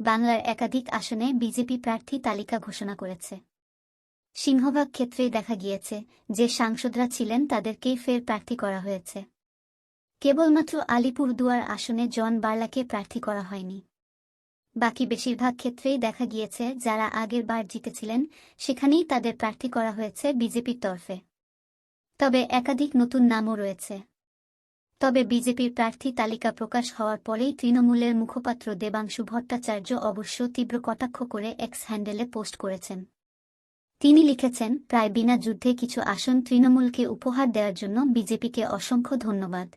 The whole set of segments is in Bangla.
বাংলার একাধিক আসনে বিজেপি প্রার্থী তালিকা ঘোষণা করেছে। সিংহভাগ ক্ষেত্রেই দেখা গিয়েছে যে সাংসদরা ছিলেন তাদেরকেই ফের প্রার্থী করা হয়েছে। কেবলমাত্র আলিপুরদুয়ার আসনে জন বার্লাকে প্রার্থী করা হয়নি। বাকি বেশিরভাগ ক্ষেত্রেই দেখা গিয়েছে যারা আগের বার জিতেছিলেন, সেখানেই তাদের প্রার্থী করা হয়েছে বিজেপির তরফে। তবে একাধিক নতুন নামও রয়েছে। তবে বিজেপির প্রার্থী তালিকা প্রকাশ হওয়ার পরেই তৃণমূলের মুখপাত্র দেবাংশু ভট্টাচার্য অবশ্য তীব্র কটাক্ষ করে এক্স হ্যান্ডেলে পোস্ট করেছেন। তিনি লিখেছেন, প্রায় বিনা যুদ্ধে কিছু আসন তৃণমূলকে উপহার দেওয়ার জন্য বিজেপিকে অসংখ্য ধন্যবাদ।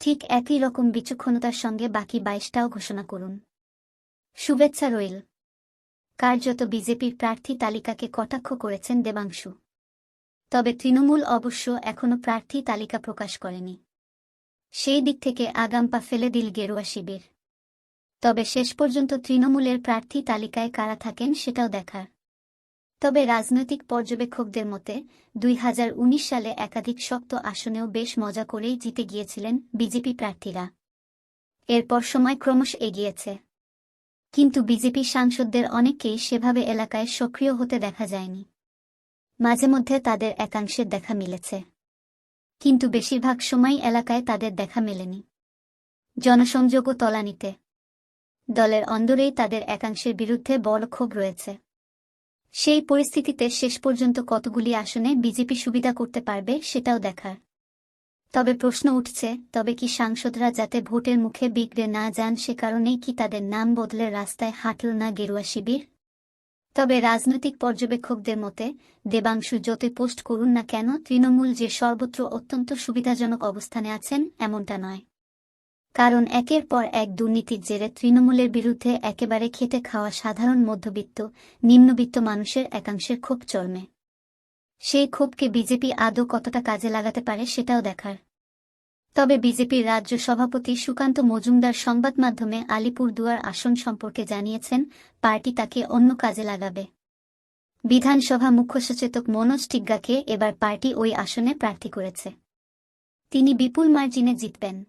ঠিক একই রকম বিচক্ষণতার সঙ্গে বাকি বাইশটাও ঘোষণা করুন। শুভেচ্ছা রইল। কার্যত বিজেপির প্রার্থী তালিকাকে কটাক্ষ করেছেন দেবাংশু। তবে তৃণমূল অবশ্য এখনও প্রার্থী তালিকা প্রকাশ করেনি। সেই দিক থেকে আগামপা ফেলে দিল গেরুয়া শিবির। তবে শেষ পর্যন্ত তৃণমূলের প্রার্থী তালিকায় কারা থাকেন সেটাও দেখার। তবে রাজনৈতিক পর্যবেক্ষকদের মতে, দুই হাজার উনিশ সালে একাধিক শক্ত আসনেও বেশ মজা করেই জিতে গিয়েছিলেন বিজেপি প্রার্থীরা। এরপর সময় ক্রমশ এগিয়েছে। কিন্তু বিজেপি সাংসদদের অনেককেই সেভাবে এলাকায় সক্রিয় হতে দেখা যায়নি। মাঝে মধ্যে তাদের একাংশের দেখা মিলেছে। কিন্তু বেশিরভাগ সময় এলাকায় তাদের দেখা মেলেনি। জনসংযোগ ও তলানিতে। দলের অন্দরেই তাদের একাংশের বিরুদ্ধে বড় ক্ষোভ রয়েছে। সেই পরিস্থিতিতে শেষ পর্যন্ত কতগুলি আসনে বিজেপি সুবিধা করতে পারবে সেটাও দেখার। তবে প্রশ্ন উঠছে, তবে কি সাংসদরা যাতে ভোটের মুখে বিগড়ে না যান সে কারণেই কি তাদের নাম বদলে রাস্তায় হাঁটল না গেরুয়া শিবির? তবে রাজনৈতিক পর্যবেক্ষকদের মতে, দেবাংশু যতই পোস্ট করুন না কেন, তৃণমূল যে সর্বত্র অত্যন্ত সুবিধাজনক অবস্থানে আছেন, এমনটা নয়। কারণ একের পর এক দুর্নীতির জেরে তৃণমূলের বিরুদ্ধে একেবারে খেটে খাওয়া সাধারণ মধ্যবিত্ত, নিম্নবিত্ত মানুষের একাংশের ক্ষোভ চলমে সেই ক্ষোভকে বিজেপি আদৌ কতটা কাজে লাগাতে পারে সেটাও দেখার। তবে বিজেপির রাজ্য সভাপতি সুকান্ত মজুমদার সংবাদ মাধ্যমে আলিপুরদুয়ার আসন সম্পর্কে জানিয়েছেন, পার্টি তাকে অন্য কাজে লাগাবে। বিধানসভা মুখ্য সচেতক মনোজ টিগ্গাকে এবার পার্টি ওই আসনে প্রার্থী করেছে। তিনি বিপুল মার্জিনে জিতবেন।